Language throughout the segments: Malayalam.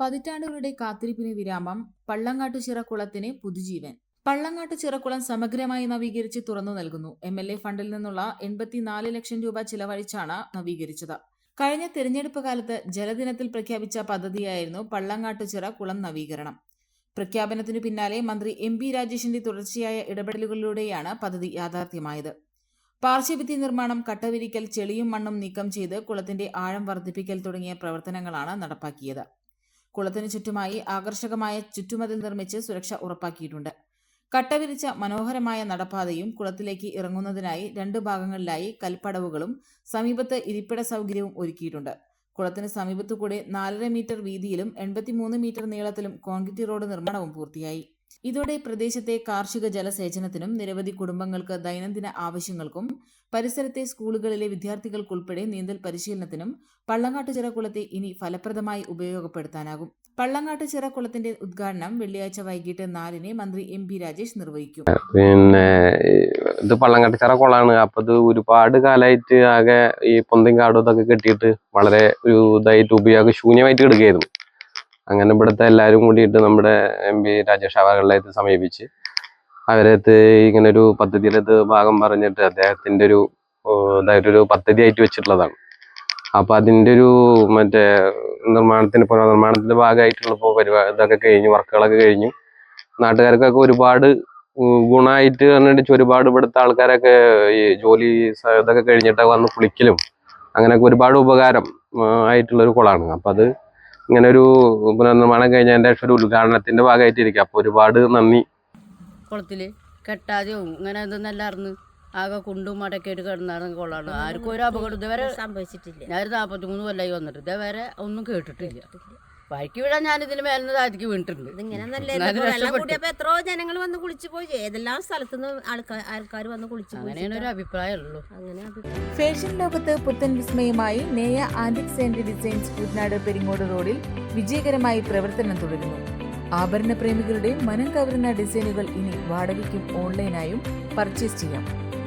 പതിറ്റാണ്ടുകളുടെ കാത്തിരിപ്പിന് വിരാമം പള്ളങ്ങാട്ടു കുളത്തിന് പുതുജീവൻ. പള്ളങ്ങാട്ടുചിറക്കുളം സമഗ്രമായി നവീകരിച്ച് തുറന്നു നൽകുന്നു. എം എൽ എ ഫണ്ടിൽ നിന്നുള്ള എൺപത്തിനാല് ലക്ഷം രൂപ ചിലവഴിച്ചാണ് നവീകരിച്ചത്. കഴിഞ്ഞ തെരഞ്ഞെടുപ്പ് കാലത്ത് ജലദിനത്തിൽ പ്രഖ്യാപിച്ച പദ്ധതിയായിരുന്നു പള്ളങ്ങാട്ടുചിറ കുളം നവീകരണം. പ്രഖ്യാപനത്തിനു പിന്നാലെ മന്ത്രി എം പി രാജേഷിന്റെ തുടർച്ചയായ ഇടപെടലുകളിലൂടെയാണ് പദ്ധതി യാഥാർത്ഥ്യമായത്. പാർശ്വഭിത്തി നിർമ്മാണം കട്ടവിരിക്കൽ ചെളിയും മണ്ണും നീക്കം ചെയ്ത് കുളത്തിന്റെ ആഴം വർദ്ധിപ്പിക്കൽ തുടങ്ങിയ പ്രവർത്തനങ്ങളാണ് നടപ്പാക്കിയത്. കുളത്തിനു ചുറ്റുമായി ആകർഷകമായ ചുറ്റുമതിൽ നിർമ്മിച്ച് സുരക്ഷ ഉറപ്പാക്കിയിട്ടുണ്ട്. കട്ടവിരിച്ച മനോഹരമായ നടപ്പാതയും കുളത്തിലേക്ക് ഇറങ്ങുന്നതിനായി രണ്ട് ഭാഗങ്ങളിലായി കൽപ്പടവുകളും സമീപത്ത് ഇരിപ്പിട സൗകര്യവും ഒരുക്കിയിട്ടുണ്ട്. കുളത്തിന് സമീപത്തുകൂടെ നാലര മീറ്റർ വീതിയിലും എൺപത്തിമൂന്ന് മീറ്റർ നീളത്തിലും കോൺക്രീറ്റ് റോഡ് നിർമ്മാണവും പൂർത്തിയായി. ഇതോടെ പ്രദേശത്തെ കാർഷിക ജലസേചനത്തിനും നിരവധി കുടുംബങ്ങൾക്ക് ദൈനംദിന ആവശ്യങ്ങൾക്കും പരിസരത്തെ സ്കൂളുകളിലെ വിദ്യാർത്ഥികൾക്കുൾപ്പെടെ നീന്തൽ പരിശീലനത്തിനും പള്ളങ്ങാട്ട് കുളത്തെ ഇനി ഫലപ്രദമായി ഉപയോഗപ്പെടുത്താനാകും. പള്ളങ്ങാട്ട് കുളത്തിന്റെ ഉദ്ഘാടനം വെള്ളിയാഴ്ച വൈകിട്ട് നാലിന് മന്ത്രി എം പി രാജേഷ് നിർവഹിക്കും. പിന്നെ ഇത് പള്ളങ്ങാട്ട് കുളമാണ് അപ്പൊ ഇത് ഒരുപാട് കാലമായിട്ട് ആകെ ഈ പൊന്തിൻ കാടും ഇതൊക്കെ കെട്ടിയിട്ട് വളരെ ഒരു ഇതായിട്ട് ഉപയോഗ ശൂന്യമായിട്ട് കിടക്കുകയായിരുന്നു. അങ്ങനെ ഇവിടുത്തെ എല്ലാവരും കൂടിയിട്ട് നമ്മുടെ എം പി രാജേഷ് അവകളെ സമീപിച്ച് അവരത് ഇങ്ങനെ ഒരു പദ്ധതിയിലത് ഭാഗം പറഞ്ഞിട്ട് അദ്ദേഹത്തിന്റെ ഒരു ഇതായിട്ടൊരു പദ്ധതി ആയിട്ട് വെച്ചിട്ടുള്ളതാണ്. അപ്പൊ അതിന്റെ ഒരു മറ്റേ നിർമ്മാണത്തിന് പുനർനിർമ്മാണത്തിന്റെ ഭാഗമായിട്ടുള്ള ഇപ്പോൾ പരിപാടി ഇതൊക്കെ കഴിഞ്ഞു വർക്കുകളൊക്കെ കഴിഞ്ഞു. നാട്ടുകാർക്കൊക്കെ ഒരുപാട് ഗുണമായിട്ട് പറഞ്ഞിട്ട് ഒരുപാട് ഇവിടുത്തെ ആൾക്കാരൊക്കെ ഈ ജോലി ഇതൊക്കെ കഴിഞ്ഞിട്ടൊക്കെ വന്ന് കുളിക്കലും അങ്ങനെയൊക്കെ ഒരുപാട് ഉപകാരം ആയിട്ടുള്ളൊരു കുളമാണ്. അപ്പൊ അത് ഇങ്ങനെ ഒരു പുനർനിർമ്മാണം കഴിഞ്ഞതിന്റെ ശേഷം ഒരു ഉദ്ഘാടനത്തിന്റെ ഭാഗമായിട്ട് ഇരിക്കും അപ്പൊ ഒരുപാട് നന്ദി. കുളത്തിൽ കെട്ടാതെയും ഇങ്ങനെ ഇതൊന്നല്ലായിരുന്നു ആകെ കുണ്ടും മടക്കായിട്ട് കിടന്നായിരുന്നു കൊള്ളാണ് ആർക്കും ഒരു അപകടം ഇതുവരെ സംഭവിച്ചിട്ടില്ല. ഞാൻ ഒരു നാൽപ്പത്തി മൂന്ന് കൊല്ലായി വന്നിട്ട്. ഇതേവരെ ഒന്നും കേട്ടിട്ടില്ല. വഴിക്ക് വീഴാൻ ഞാൻ ഇതിന് മേലിന് താഴത്തേക്ക് വീണിട്ടുണ്ട്. ഇതിങ്ങനെ നല്ല എന്നാലും വെള്ളം രക്ഷപ്പെട്ടു. കൂടിയപ്പോ എത്രയോ ജനങ്ങൾ വന്ന് കുളിച്ചു പോയി. ഏതെല്ലാം സ്ഥലത്തുനിന്ന് ആൾക്കാർ ആൾക്കാർ വന്ന് കുളിച്ചു അങ്ങനെയാണ് ഒരു അഭിപ്രായമുള്ളൂ അങ്ങനെ ഫാഷൻ ലോകത്ത് പുത്തൻ വിസ്മയമായി നേയ antique saint designs Kuttanad Peringode റോഡിൽ വിജയകരമായി പ്രവർത്തനം തുടരുന്നു. ആഭരണ പ്രേമികളുടെ മനം കവരുന്ന ഡിസൈനുകൾ ഇനി വാടകയ്ക്കും ഓൺലൈനായും പർച്ചേസ് ചെയ്യാം.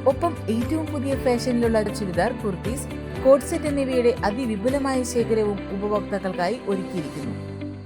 ഒപ്പം ഏറ്റവും പുതിയ ഫാഷനിലുള്ള ചുരിദാർ കുർത്തീസ് കോട്ട് സെറ്റ് എന്നിവയുടെ അതിവിപുലമായ ശേഖരവും ഉപഭോക്താക്കൾക്കായി ഒരുക്കിയിരിക്കുന്നു.